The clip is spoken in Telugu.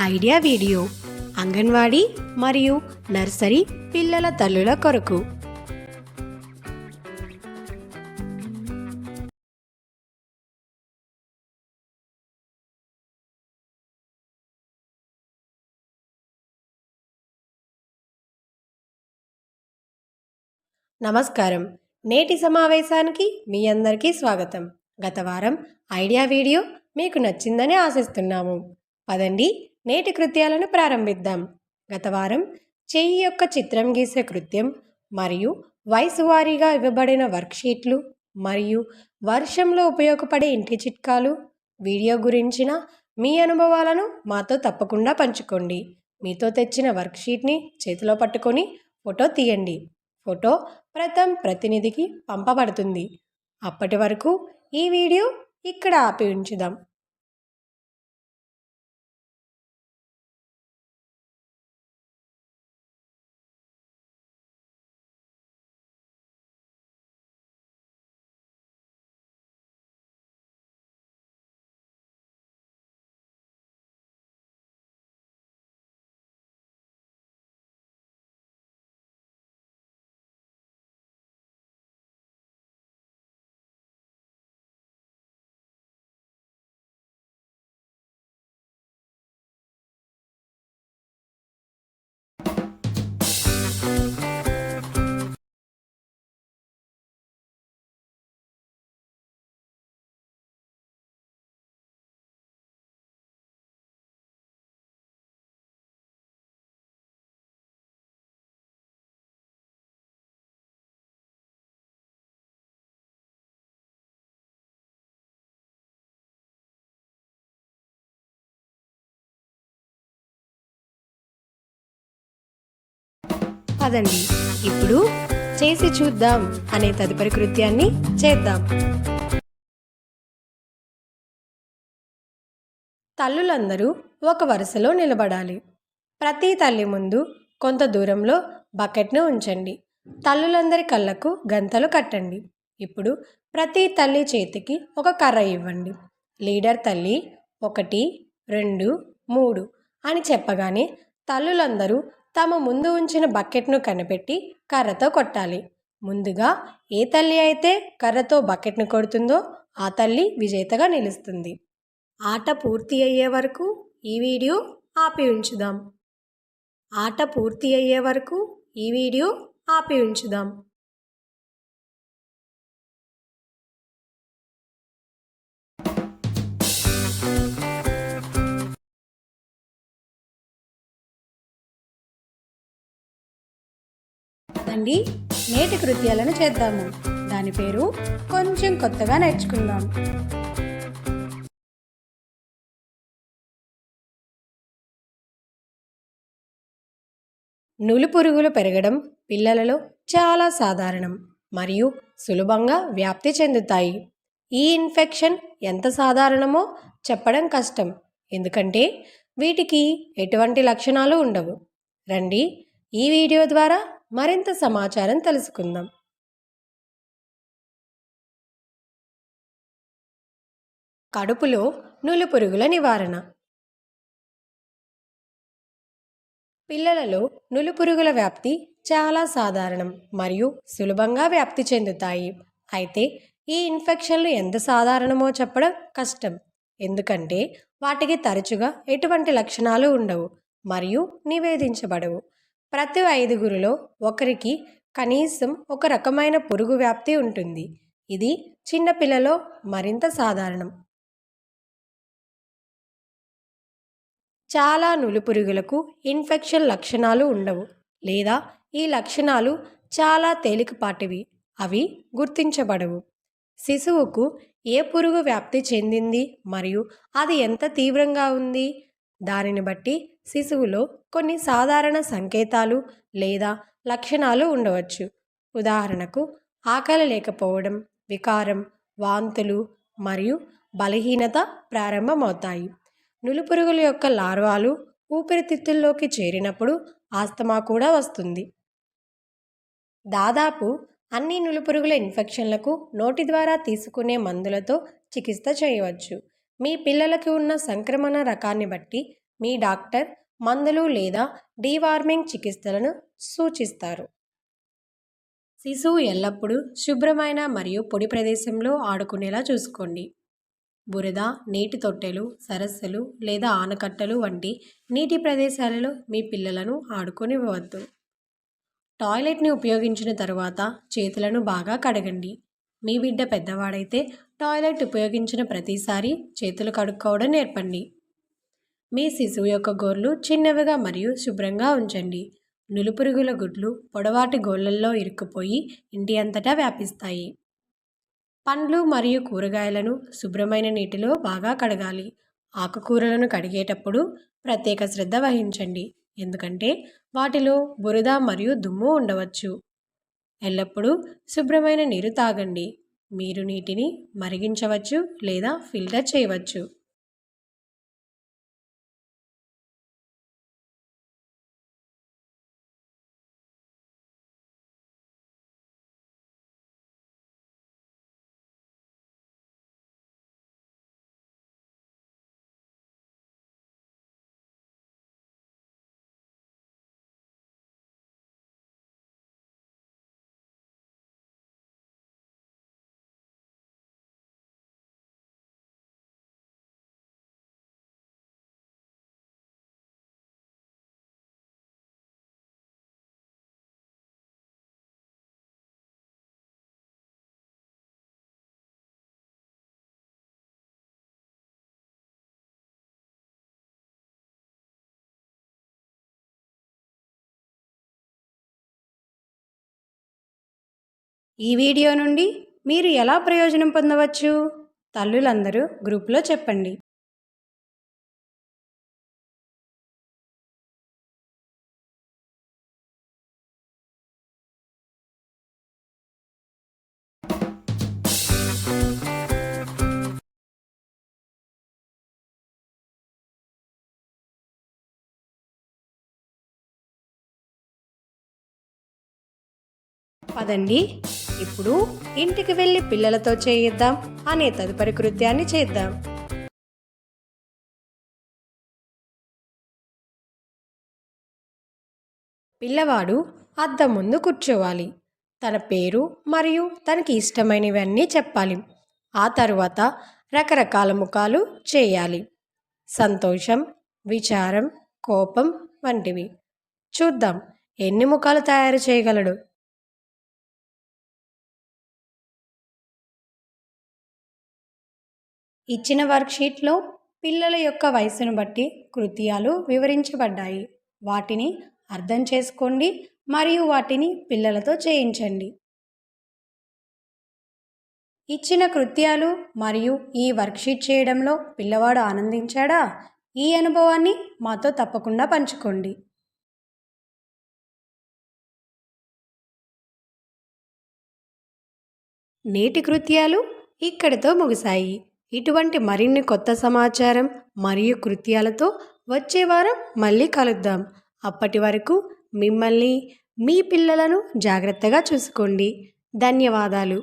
ఐడియా వీడియో అంగన్వాడీ మరియు నర్సరీ పిల్లల తల్లుల కొరకు. నమస్కారం. నేటి సమావేశానికి మీ అందరికీ స్వాగతం. గత వారం ఐడియా వీడియో మీకు నచ్చిందని ఆశిస్తున్నాము. పదండి నేటి కృత్యాలను ప్రారంభిద్దాం. గత వారం చెయ్యి యొక్క చిత్రం గీసే కృత్యం మరియు వయసు వారీగా ఇవ్వబడిన వర్క్షీట్లు మరియు వర్షంలో ఉపయోగపడే ఇంటి చిట్కాలు వీడియో గురించిన మీ అనుభవాలను మాతో తప్పకుండా పంచుకోండి. మీతో తెచ్చిన వర్క్షీట్ని చేతిలో పట్టుకొని ఫోటో తీయండి. ఫోటో ప్రథమ్ ప్రతినిధికి పంపబడుతుంది. అప్పటి వరకు ఈ వీడియో ఇక్కడ ఆపి ఉంచుదాం. కాదండి. ఇప్పుడు చేసి చూద్దాం అనే తదుపరి కృత్యాన్ని చేద్దాం. తల్లులందరూ ఒక వరుసలో నిలబడాలి. ప్రతి తల్లి ముందు కొంత దూరంలో బకెట్ను ఉంచండి. తల్లులందరి కళ్ళకు గంతలు కట్టండి. ఇప్పుడు ప్రతి తల్లి చేతికి ఒక కర్ర ఇవ్వండి. లీడర్ తల్లి ఒకటి రెండు మూడు అని చెప్పగానే తల్లులందరూ తమ ముందు ఉంచిన బకెట్ను కనిపెట్టి కర్రతో కొట్టాలి. ముందుగా ఏ తల్లి అయితే కర్రతో బకెట్ను కొడుతుందో ఆ తల్లి విజేతగా నిలుస్తుంది. ఆట పూర్తి అయ్యే వరకు ఈ వీడియో ఆపి ఉంచుదాం. ఆట పూర్తి అయ్యే వరకు ఈ వీడియో ఆపి ఉంచుదాం. పదండి నేటి కృత్యాలను చేద్దాము. దాని పేరు కొంచెం కొత్తగా నేర్చుకుందాం. నులిపురుగులు పెరగడం పిల్లలలో చాలా సాధారణం మరియు సులభంగా వ్యాప్తి చెందుతాయి. ఈ ఇన్ఫెక్షన్ ఎంత సాధారణమో చెప్పడం కష్టం. ఎందుకంటే వీటికి ఎటువంటి లక్షణాలు ఉండవు. రండి ఈ వీడియో ద్వారా మరింత సమాచారం తెలుసుకుందాం. కడుపులో నులిపురుగుల నివారణ. పిల్లలలో నులిపురుగుల వ్యాప్తి చాలా సాధారణం మరియు సులభంగా వ్యాప్తి చెందుతాయి. అయితే ఈ ఇన్ఫెక్షన్లు ఎంత సాధారణమో చెప్పడం కష్టం. ఎందుకంటే వాటికి తరచుగా ఎటువంటి లక్షణాలు ఉండవు మరియు నివేదించబడవు. ప్రతి ఐదుగురిలో ఒకరికి కనీసం ఒక రకమైన పురుగు వ్యాప్తి ఉంటుంది. ఇది చిన్నపిల్లలో మరింత సాధారణం. చాలా నులిపురుగులకు ఇన్ఫెక్షన్ లక్షణాలు ఉండవు. లేదా ఈ లక్షణాలు చాలా తేలికపాటివి. అవి గుర్తించబడవు. శిశువుకు ఏ పురుగు వ్యాప్తి చెందింది? మరియు అది ఎంత తీవ్రంగా ఉంది? దానిని బట్టి శిశువులో కొన్ని సాధారణ సంకేతాలు లేదా లక్షణాలు ఉండవచ్చు. ఉదాహరణకు ఆకలి లేకపోవడం వికారం వాంతులు మరియు బలహీనత ప్రారంభమవుతాయి. నులుపురుగుల యొక్క లార్వాలు ఊపిరితిత్తుల్లోకి చేరినప్పుడు ఆస్తమా కూడా వస్తుంది. దాదాపు అన్ని నులుపురుగుల ఇన్ఫెక్షన్లకు నోటి ద్వారా తీసుకునే మందులతో చికిత్స చేయవచ్చు. మీ పిల్లలకి ఉన్న సంక్రమణ రకాన్ని బట్టి మీ డాక్టర్ మందులు లేదా డీవార్మింగ్ చికిత్సలను సూచిస్తారు. శిశువు ఎల్లప్పుడూ శుభ్రమైన మరియు పొడి ప్రదేశంలో ఆడుకునేలా చూసుకోండి. బురద నీటి తొట్టెలు సరస్సులు లేదా ఆనకట్టలు వంటి నీటి ప్రదేశాలలో మీ పిల్లలను ఆడుకొనివ్వవద్దు. టాయిలెట్ని ఉపయోగించిన తరువాత చేతులను బాగా కడగండి. మీ బిడ్డ పెద్దవాడైతే టాయిలెట్ ఉపయోగించిన ప్రతిసారి చేతులు కడుక్కోవడం నేర్పండి. మీ శిశువు యొక్క గోర్లు చిన్నవిగా మరియు శుభ్రంగా ఉంచండి. నులుపురుగుల గుడ్లు పొడవాటి గోళ్ళల్లో ఇరుక్కుపోయి ఇంటి అంతటా వ్యాపిస్తాయి. పండ్లు మరియు కూరగాయలను శుభ్రమైన నీటిలో బాగా కడగాలి. ఆకుకూరలను కడిగేటప్పుడు ప్రత్యేక శ్రద్ధ వహించండి. ఎందుకంటే వాటిలో బురద మరియు దుమ్ము ఉండవచ్చు. ఎల్లప్పుడూ శుభ్రమైన నీరు తాగండి. మీరు నీటిని మరిగించవచ్చు లేదా ఫిల్టర్ చేయవచ్చు. ఈ వీడియో నుండి మీరు ఎలా ప్రయోజనం పొందవచ్చు? తల్లులందరూ గ్రూప్లో చెప్పండి. పదండి. ఇప్పుడు ఇంటికి వెళ్ళి పిల్లలతో చేయిద్దాం అనే తదుపరి కృత్యాన్ని చేద్దాం. పిల్లవాడు అద్దం ముందు కూర్చోవాలి. తన పేరు మరియు తనకి ఇష్టమైనవన్నీ చెప్పాలి. ఆ తరువాత రకరకాల ముఖాలు చేయాలి. సంతోషం విచారం కోపం వంటివి. చూద్దాం ఎన్ని ముఖాలు తయారు చేయగలడు. ఇచ్చిన వర్క్షీట్లో పిల్లల యొక్క వయసును బట్టి కృత్యాలు వివరించబడ్డాయి. వాటిని అర్థం చేసుకోండి మరియు వాటిని పిల్లలతో చేయించండి. ఇచ్చిన కృత్యాలు మరియు ఈ వర్క్షీట్ చేయడంలో పిల్లవాడు ఆనందించాడా? ఈ అనుభవాన్ని మాతో తప్పకుండా పంచుకోండి. నేటి కృత్యాలు ఇక్కడితో ముగిశాయి. ఇటువంటి మరిన్ని కొత్త సమాచారం మరియు కృత్యాలతో వచ్చే వారం మళ్ళీ కలుద్దాం. అప్పటి వరకు మిమ్మల్ని మీ పిల్లలను జాగ్రత్తగా చూసుకోండి. ధన్యవాదాలు.